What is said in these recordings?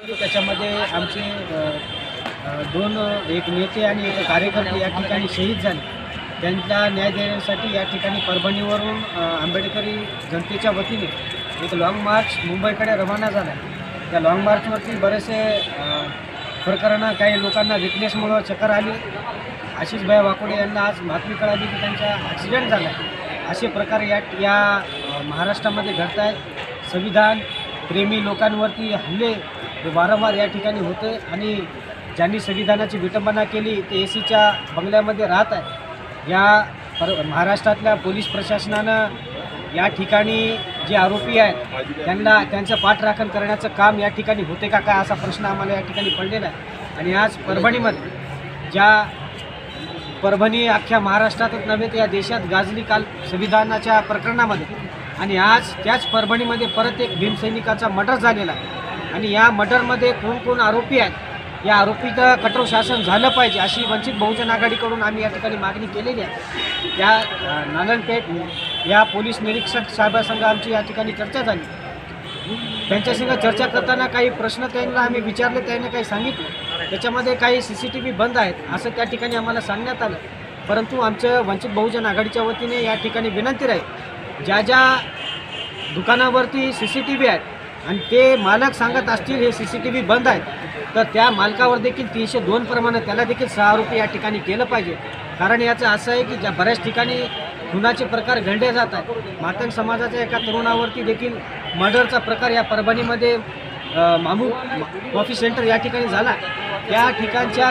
त्याच्यामध्ये आमचे दोन एक नेते आणि एक कार्यकर्ते या ठिकाणी शहीद झाले. त्यांचा न्याय देण्यासाठी या ठिकाणी परभणीवरून आंबेडकरी जनतेच्या वतीने एक लाँग मार्च मुंबईकडे रवाना झाला. त्या लाँग मार्चवरती बरेचसे प्रकरणं काही लोकांना विकनेसमुळं चक्कर आली. आशिष भाई वाकोडे यांना आज बातमी कळाली की त्यांचा ॲक्सिडेंट झाला. असे प्रकार या या महाराष्ट्रामध्ये घडत आहेत संविधान प्रेमी लोकांवरती हल्ले हे वारंवार या ठिकाणी होते आणि ज्यांनी संविधानाची विटंबना केली ते ए सीच्या बंगल्यामध्ये राहत आहे या पर महाराष्ट्रातल्या पोलीस प्रशासनानं या ठिकाणी जे आरोपी आहेत त्यांना त्यांचं पाठराखण करण्याचं काम या ठिकाणी होते का काय असा प्रश्न आम्हाला या ठिकाणी पडलेला आहे. आणि आज परभणीमध्ये ज्या परभणी अख्ख्या महाराष्ट्रातच नव्हे तर या देशात गाजली काल संविधानाच्या प्रकरणामध्ये. आणि आज त्याच परभणीमध्ये परत एक भीमसैनिकाचा मर्डर झालेला आहे. आणि या मर्डरमध्ये कोण कोण आरोपी आहेत या आरोपीचं कठोर शासन झालं पाहिजे अशी वंचित बहुजन आघाडीकडून आम्ही या ठिकाणी मागणी केलेली आहे. त्या अ, या पोलीस निरीक्षक साहेबासंघ आमची या ठिकाणी चर्चा झाली. त्यांच्यासंग चर्चा करताना काही प्रश्न त्यांना आम्ही विचारले त्यांना काही सांगितलं. त्याच्यामध्ये काही सी सी टी व्ही बंद आहेत असं त्या ठिकाणी आम्हाला सांगण्यात आलं. परंतु आमचं वंचित बहुजन आघाडीच्या वतीने या ठिकाणी विनंती राहील ज्या ज्या दुकानावरती सी सी टी व्ही आहेत आणि ते मालक सांगत असतील हे सी सी टी व्ही बंद आहेत. तर त्या मालकावर देखील तीनशे दोन प्रमाणे त्याला देखील सहा रुपये या ठिकाणी केलं पाहिजे. कारण याचं असं आहे की ज्या बऱ्याच ठिकाणी खुनाचे प्रकार घडले जात आहेत मातंग समाजाच्या एका तरुणावरती देखील मर्डरचा प्रकार या परभणीमध्ये मामू कॉफी सेंटर या ठिकाणी झाला. त्या ठिकाणच्या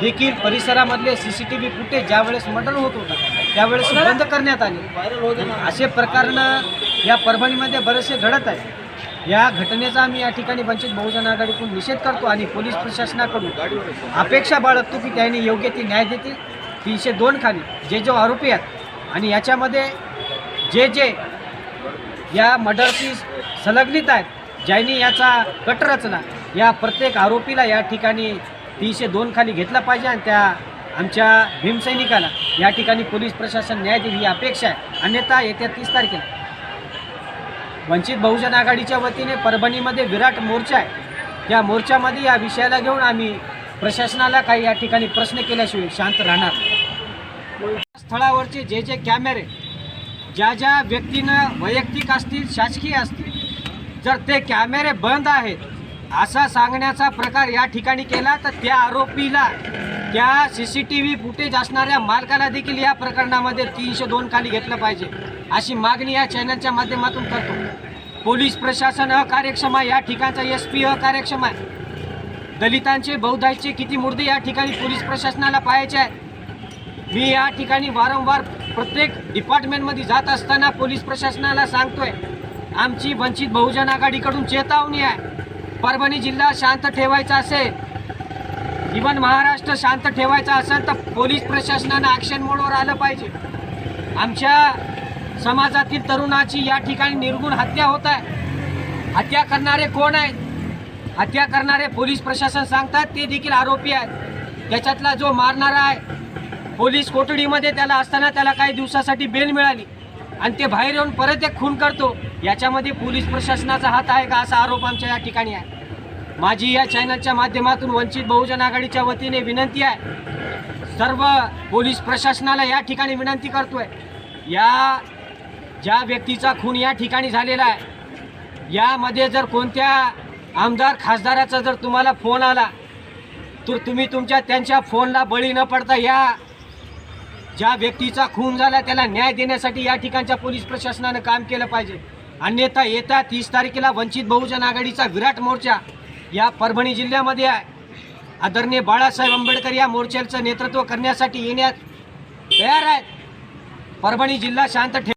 देखील परिसरामधले C C T V footage ज्यावेळेस मर्डर होत होता त्यावेळेस बंद करण्यात आले. असे प्रकरणं या परभणीमध्ये बरेचसे घडत आहेत. या घटनेचा आम्ही या ठिकाणी वंचित बहुजन आघाडीकडून निषेध करतो आणि पोलीस प्रशासनाकडून अपेक्षा बाळगतो की त्यांनी योग्य ती न्याय देतील. तीनशे दोन खाली जे जो आरोपी आहेत आणि याच्यामध्ये जे जे या मर्डरशी संलग्नित आहेत ज्यांनी याचा कट रचला या प्रत्येक आरोपीला या ठिकाणी तीनशे दोन खाली घेतला पाहिजे आणि त्या आमच्या भीमसैनिकाला या ठिकाणी पोलीस प्रशासन न्याय देईल ही अपेक्षा आहे. अन्यथा येत्या तीस तारखेला वंचित बहुजन आघाडीच्या वतीने परभणीमध्ये विराट मोर्चा आहे. या मोर्चामध्ये या विषयाला घेऊन आम्ही प्रशासनाला काही या ठिकाणी प्रश्न केल्याशिवाय शांत राहणार. स्थळावरचे जे जे कॅमेरे ज्या ज्या व्यक्तीनं वैयक्तिक असतील शासकीय असतील जर ते कॅमेरे बंद आहेत असा सांगण्याचा प्रकार या ठिकाणी केला तर त्या आरोपीला त्या C C T V footage असणाऱ्या मालकाला देखील या प्रकरणामध्ये तीनशे दोन खाली घेतलं पाहिजे. अशी मागणी या चॅनलच्या माध्यमातून करतो. पोलीस प्रशासन अकार्यक्षम आहे. या ठिकाणचा एस पी अकार्यक्षम आहे. दलितांचे बौद्धांचे किती मुर्दे या ठिकाणी पोलीस प्रशासनाला पाहायचे आहेत? मी या ठिकाणी वारंवार प्रत्येक डिपार्टमेंटमध्ये जात असताना पोलीस प्रशासनाला सांगतोय आमची वंचित बहुजन आघाडीकडून चेतावणी आहे. परभणी जिल्हा शांत ठेवायचा असेल इवन महाराष्ट्र शांत ठेवायचा असेल तर पोलीस प्रशासनानं ॲक्शन मोडवर आलं पाहिजे. आमच्या समाजातील तरुणाची या ठिकाणी निर्गुण हत्या होत आहे. हत्या करणारे कोण आहेत? हत्या करणारे पोलीस प्रशासन सांगतात ते देखील आरोपी आहेत. त्याच्यातला जो मारणारा आहे पोलीस कोठडीमध्ये त्याला असताना त्याला काही दिवसासाठी बेल मिळाली आणि ते बाहेर येऊन परत एक खून करतो. याच्यामध्ये पोलीस प्रशासनाचा हात आहे का असा आरोप आमच्या या ठिकाणी आहे. माझी या चॅनलच्या माध्यमातून वंचित बहुजन आघाडीच्या वतीने विनंती आहे. सर्व पोलीस प्रशासनाला या ठिकाणी विनंती करतोय. या ज्या व्यक्तीचा खून या ठिकाणी झालेला आहे यामध्ये जर कोणत्या आमदार खासदाराचा जर तुम्हाला फोन आला तर तुम्ही तुमच्या त्यांच्या फोनला बळी न पडता या. ज्या व्यक्तीचा खून झाला त्याला न्याय देण्यासाठी या ठिकाणच्या पोलीस प्रशासनानं काम केलं पाहिजे. अन्यथा येत्या तीस तारखेला वंचित बहुजन आघाडीचा विराट मोर्चा या परभणी जिल्ह्यामध्ये आहे. आदरणीय बाळासाहेब आंबेडकर या मोर्चाचं नेतृत्व करण्यासाठी येण्यात तयार आहेत. परभणी जिल्हा शांत ठेव.